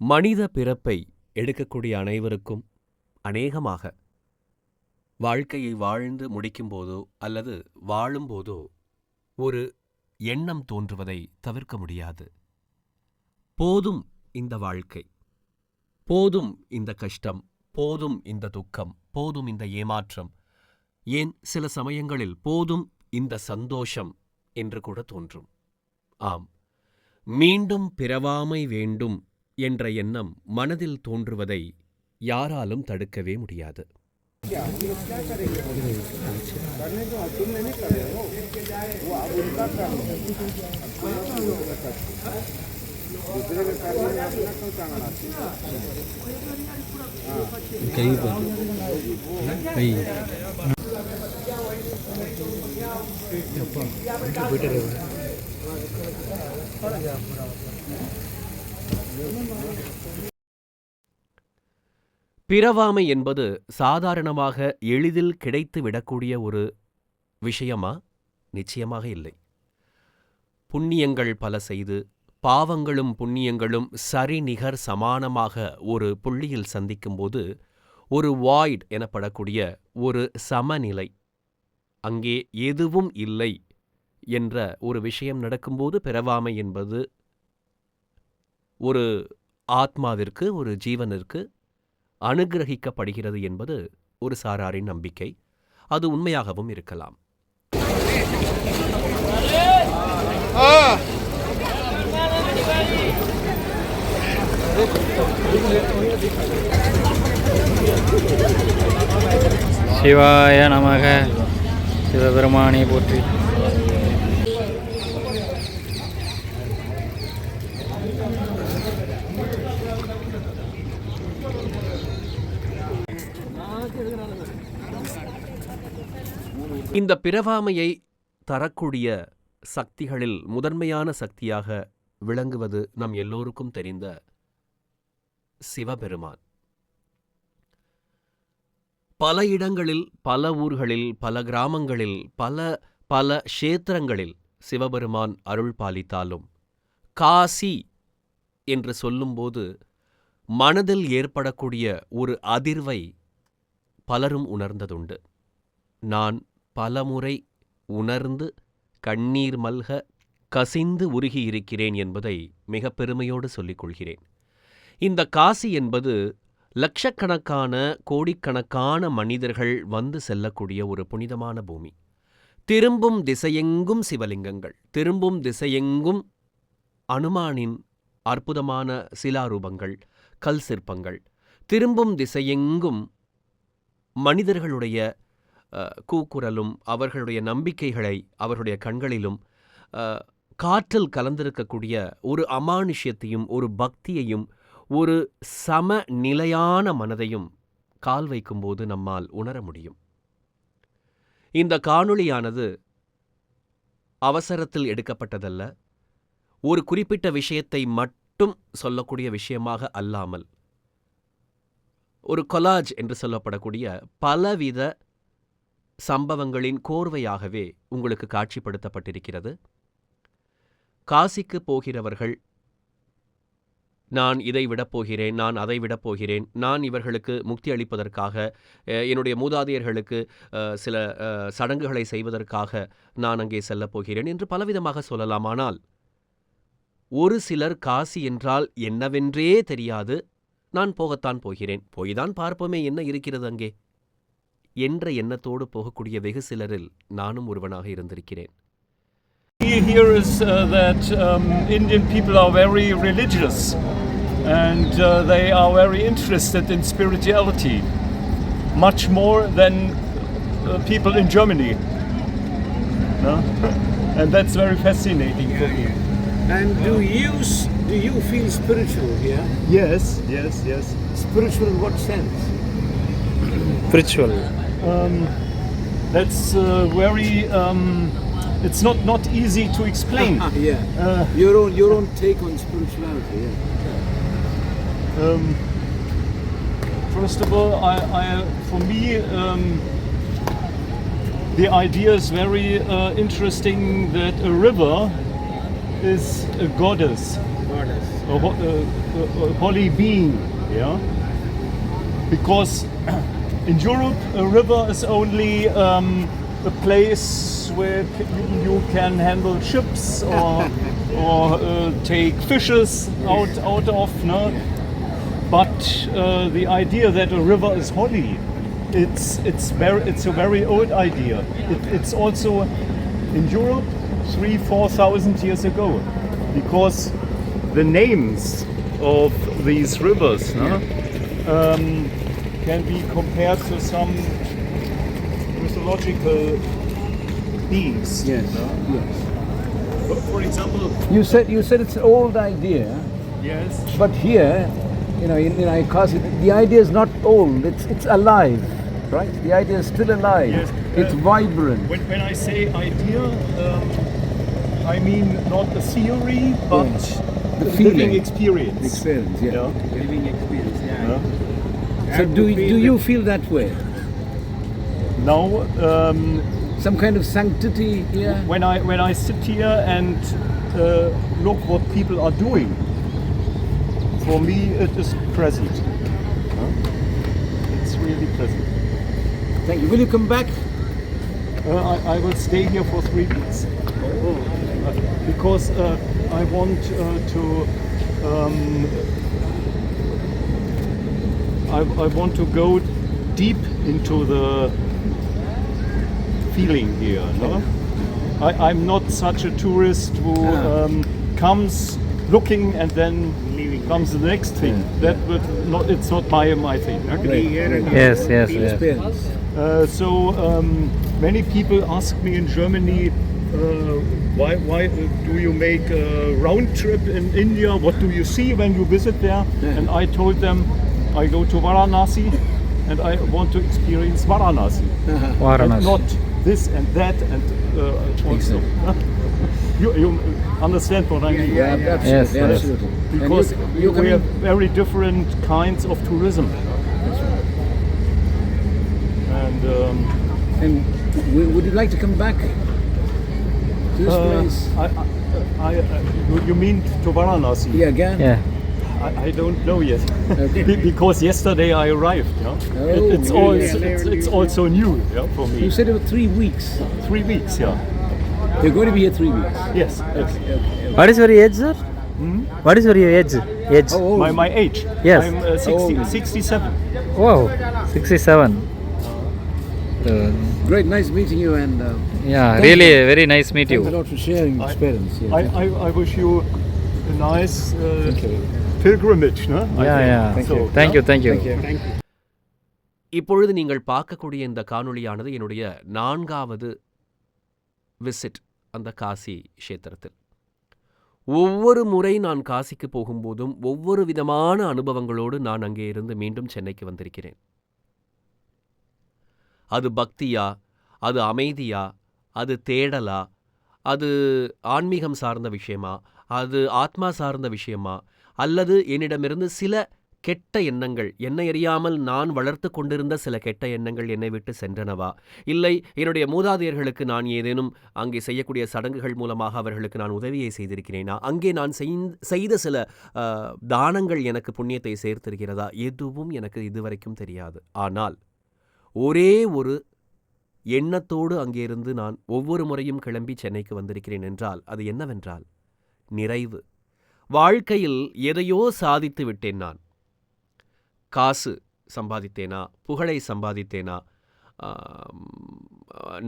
மனித பிறப்பை எடுக்கக்கூடிய அனைவருக்கும் அநேகமாக வாழ்க்கையை வாழ்ந்து முடிக்கும்போதோ அல்லது வாழும்போதோ ஒரு எண்ணம் தோன்றுவதை தவிர்க்க முடியாது. போதும் இந்த வாழ்க்கை போதும் இந்த கஷ்டம் போதும் இந்த துக்கம் போதும் இந்த ஏமாற்றம் ஏன் சில சமயங்களில் போதும் இந்த சந்தோஷம் என்று கூட தோன்றும். ஆம் மீண்டும் பிறவாமை வேண்டும் என்ற எண்ணம் மனதில் தோன்றுவதை யாராலும் தடுக்கவே முடியாது कहीं पर नहीं பிறவாமை என்பது சாதாரணமாக எளிதில் கிடைத்து விடக்கூடிய ஒரு விஷயமா? நிச்சயமாக இல்லை. புண்ணியங்கள் பல செய்து பாவங்களும் புண்ணியங்களும் சரிநிகர் சமானமாக ஒரு புள்ளியில் சந்திக்கும்போது ஒரு வாய்ட் எனப்படக்கூடிய ஒரு சமநிலை அங்கே எதுவும் இல்லை. என்ற ஒரு விஷயம் நடக்கும்போது பிறவாமை என்பது ஒரு ஆத்மாவிற்கு ஒரு ஜீவனிற்கு அனுகிரகிக்கப்படுகிறது என்பது ஒரு சாராரின் நம்பிக்கை. அது உண்மையாகவும் இருக்கலாம். சிவாய நமக. சிவபெருமானை போற்றி. இந்த பிறவாமையை தரக்கூடிய சக்திகளில் முதன்மையான சக்தியாக விளங்குவது நம் எல்லோருக்கும் தெரிந்த சிவபெருமான். பல இடங்களில் பல ஊர்களில் பல கிராமங்களில் பல பல க்ஷேத்திரங்களில் சிவபெருமான் அருள் பாலித்தாலும் காசி என்று சொல்லும்போது மனதில் ஏற்படக்கூடிய ஒரு அதிர்வை பலரும் உணர்ந்ததுண்டு. நான் பலமுறை உணர்ந்து கண்ணீர் மல்க கசிந்து உருகியிருக்கிறேன் என்பதை மிக பெருமையோடு சொல்லிக் கொள்கிறேன். இந்த காசி என்பது லட்சக்கணக்கான கோடிக்கணக்கான மனிதர்கள் வந்து செல்லக்கூடிய ஒரு புனிதமான பூமி. திரும்பும் திசையெங்கும் சிவலிங்கங்கள் திரும்பும் திசையெங்கும் அனுமானின் அற்புதமான சிலாரூபங்கள் கல் சிற்பங்கள் திரும்பும் திசையெங்கும் மனிதர்களுடைய கூக்குரலும் அவர்களுடைய நம்பிக்கைகளை அவர்களுடைய கண்களிலும் காற்றில் கலந்திருக்கக்கூடிய ஒரு அமானுஷ்யத்தையும் ஒரு பக்தியையும் ஒரு சம நிலையான மனதையும் கால் வைக்கும்போது நம்மால் உணர முடியும். இந்த காணொளியானது அவசரத்தில் எடுக்கப்பட்டதல்ல. ஒரு குறிப்பிட்ட விஷயத்தை மட்டும் சொல்லக்கூடிய விஷயமாக அல்லாமல் ஒரு கொலாஜ் என்று சொல்லப்படக்கூடிய பலவித சம்பவங்களின் கோர்வையாகவே உங்களுக்கு காட்சிப்படுத்தப்பட்டிருக்கிறது. காசிக்கு போகிறவர்கள் நான் இதை விடப் போகிறேன் நான் அதை விடப் போகிறேன் நான் இவர்களுக்கு முக்தி அளிப்பதற்காக என்னுடைய மூதாதையர்களுக்கு சில சடங்குகளை செய்வதற்காக நான் அங்கே செல்லப் போகிறேன் என்று பலவிதமாக சொல்லலாம். ஆனால் ஒரு சிலர் காசி என்றால் என்னவென்றே தெரியாது. நான் போகத்தான் போகிறேன் போய்தான் பார்ப்போமே என்ன இருக்கிறது அங்கே என்ற எண்ணத்தோடு போகக்கூடிய வெகு சிலரில் நானும் ஒருவனாக இருந்திருக்கிறேன் here is uh, that um, Indian people are very religious and uh, they are very interested in spirituality, much more than uh, people in Germany. No? And that's very fascinating for me. And do you s- do you feel spiritual here? Yes, yes, yes. Spiritual in what sense? spiritual Um, that's uh, very. Um, it's not not easy to explain. yeah. Uh, Your own your own take on spirituality. Yeah. Um, first of all, I, I, for me, um, the idea is very uh, interesting that a river is a goddess. A, a, a holy being. Yeah, because in Europe a river is only um, a place where you- you can handle ships or or uh, take fishes out out of. No? But uh, the idea that a river is holy, it's it's very it's a very old idea. It, it's also in Europe three four thousand years ago, because the names of these rivers no, um, can be compared to some mythological beings. Yes. no? Yes. For- For example, You said you said it's an old idea, yes. but here, you know, in, in Icosy, the idea is not old. It's it's alive, right? The idea is still alive. Yes, It's uh, vibrant. When, when I say idea, um, I mean not a theory, but The feeling. living experience. Experience, yeah. Yeah. living experience. Yeah. Yeah. So do do you feel that way? Now, um, Some kind of sanctity here? when I when I sit here and uh, look what people are doing, for me it is present. Huh? It's really present. Thank you. Will you come back? Uh, I, I will stay here for three weeks Uh, because uh, I want uh, to. Um, I, I want to go deep into the feeling here. No? I, I'm not such a tourist who Ah. um, comes looking and then comes the next thing. That would not. It's not my my thing. okay? Yes, yes, yes. Uh, so um, many people ask me in Germany, why, why uh, do you make a round trip in India? What do you see when you visit there? And I told them, I go to Varanasi and I want to experience Varanasi. And Varanasi. not this and that and uh, also. you, you understand what I mean? Yeah, absolutely, Yes, yes. absolutely. And Because you, you, you we have very different kinds of tourism. And um, And w- would you like to come back to this Uh, place? I, I, I, uh, you- you mean to Varanasi? Yeah, again? Yeah. I, I don't know yet. Okay. Be- because yesterday I arrived. Yeah? Oh, It- it's, yeah, also, yeah. it's, it's also new yeah, for me. You said it was three weeks. Three weeks, yeah. You're going to be here three weeks. Yes, yes. What is your age, sir? What is your age? Age? How old? My, my age. Yes. I'm uh, 60, old? 67. Wow, 67. Uh, Oh. Great, nice meeting you, and uh, yeah, Thank really you. very nice meet thanks a you. lot for sharing your experience. Yeah, I, thank you. I, I wish you a nice uh, Thank you. pilgrimage. No? I Yeah, yeah. Thank So, you. Thank you, thank you. Thank you. இப்பொழுது நீங்கள் பார்க்கக்கூடிய இந்த காணொளியானது என்னுடைய நான்காவது visit அந்த காசி க்ஷேத்திரத்தில் ஒவ்வொரு முறை நான் காசிக்கு போகும்போதும் ஒவ்வொரு விதமான அனுபவங்களோடு நான் அங்கே இருந்து மீண்டும் சென்னைக்கு வந்திருக்கிறேன் அது பக்தியா? அது அமைதியா? அது தேடலா? அது ஆன்மீகம் சார்ந்த விஷயமா? அது ஆத்மா சார்ந்த விஷயமா? அல்லது என்னிடமிருந்து சில கெட்ட எண்ணங்கள் என்னை அறியாமல் நான் வளர்த்து கொண்டிருந்த சில கெட்ட எண்ணங்கள் என்னை விட்டு சென்றனவா? இல்லை என்னுடைய மூதாதையர்களுக்கு நான் ஏதேனும் அங்கே செய்யக்கூடிய சடங்குகள் மூலமாக அவர்களுக்கு நான் உதவியை செய்திருக்கிறேனா? அங்கே நான் செய்த- செய்த சில தானங்கள் எனக்கு புண்ணியத்தை சேர்த்திருக்கிறதா? எதுவும் எனக்கு இதுவரைக்கும் தெரியாது. ஆனால் ஒரே ஒரு எண்ணத்தோடு அங்கேருந்து நான் ஒவ்வொரு முறையும் கிளம்பி சென்னைக்கு வந்திருக்கிறேன் என்றால் அது என்னவென்றால் நிறைவு. வாழ்க்கையில் எதையோ சாதித்து விட்டேன் நான். காசு சம்பாதித்தேனா? புகழை சம்பாதித்தேனா?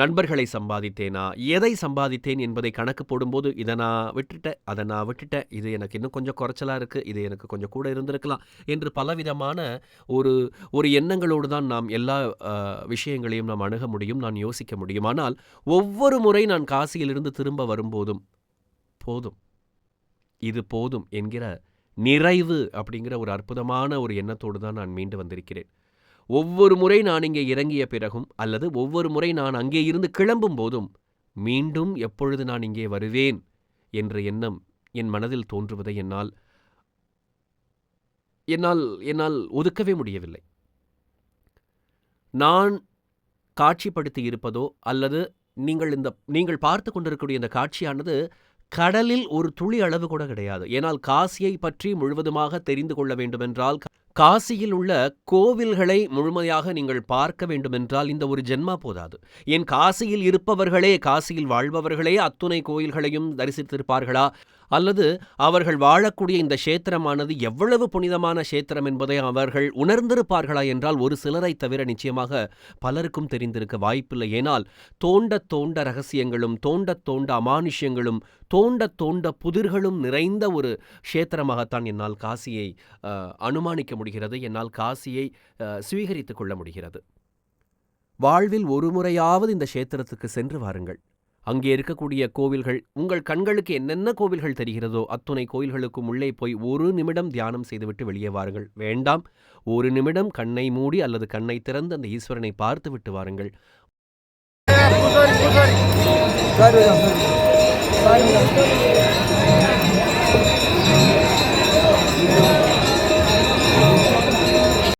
நண்பர்களை சம்பாதித்தேனா? எதை சம்பாதித்தேன் என்பதை கணக்கு போடும்போது இதை நான் விட்டுட்டேன் அதை நான் விட்டுட்டேன். இது எனக்கு இன்னும் கொஞ்சம் குறைச்சலாக இருக்குது இது எனக்கு கொஞ்சம் கூட இருந்திருக்கலாம் என்று பலவிதமான ஒரு ஒரு எண்ணங்களோடு தான் நாம் எல்லா விஷயங்களையும் நாம் அணுக முடியும் நான் யோசிக்க முடியும். ஆனால் ஒவ்வொரு முறை நான் காசியிலிருந்து திரும்ப வரும்போதும் போதும் இது போதும் என்கிற நிறைவு அப்படிங்கிற ஒரு அற்புதமான ஒரு எண்ணத்தோடு தான் நான் மீண்டு வந்திருக்கிறேன். ஒவ்வொரு முறை நான் இங்கே இறங்கிய பிறகும் அல்லது ஒவ்வொரு முறை நான் அங்கே இருந்து கிளம்பும் போதும் மீண்டும் எப்பொழுது நான் இங்கே வருவேன் என்ற எண்ணம் என் மனதில் தோன்றுவதை என்னால் என்னால் என்னால் ஒதுக்கவே முடியவில்லை. நான் காட்சிப்படுத்தி இருப்பதோ அல்லது நீங்கள் இந்த நீங்கள் பார்த்து கொண்டிருக்கக்கூடிய இந்த காட்சியானது கடலில் ஒரு துளி அளவு கூட கிடையாது. ஏனால் காசியை பற்றி முழுவதுமாக தெரிந்து கொள்ள வேண்டுமென்றால் காசியில் உள்ள கோவில்களை முழுமையாக நீங்கள் பார்க்க வேண்டுமென்றால் இந்த ஒரு ஜென்மா போதாது. ஏன் காசியில் இருப்பவர்களே காசியில் வாழ்பவர்களே அத்துணை கோயில்களையும் தரிசித்திருப்பார்களா? அல்லது அவர்கள் வாழக்கூடிய இந்த க்ஷேத்திரமானது எவ்வளவு புனிதமான கஷேத்திரம் என்பதை அவர்கள் உணர்ந்திருப்பார்களா என்றால் ஒரு சிலரை தவிர நிச்சயமாக பலருக்கும் தெரிந்திருக்க வாய்ப்பில்லை. ஏனால் தோண்ட தோண்ட ரகசியங்களும் தோண்ட தோண்ட அமானுஷ்யங்களும் தோண்ட தோண்ட புதிர்களும் நிறைந்த ஒரு க்ஷேத்திரமாகத்தான் என்னால் காசியை அஹ், அனுமானிக்க முடிகிறது என்னால் காசியை சுவீகரித்துக் கொள்ள முடிகிறது. வாழ்வில் ஒரு முறையாவது இந்த கஷேத்திரத்துக்கு சென்று வாருங்கள். அங்கே இருக்கக்கூடிய கோவில்கள் உங்கள் கண்களுக்கு என்னென்ன கோவில்கள் தெரிகிறதோ அத்துணை கோயில்களுக்கும் உள்ளே போய் ஒரு நிமிடம் தியானம் செய்துவிட்டு வெளியே வாருங்கள். வேண்டாம் ஒரு நிமிடம் கண்ணை மூடி அல்லது கண்ணை திறந்து அந்த ஈஸ்வரனை பார்த்து விட்டு வாருங்கள். Sorry, sorry.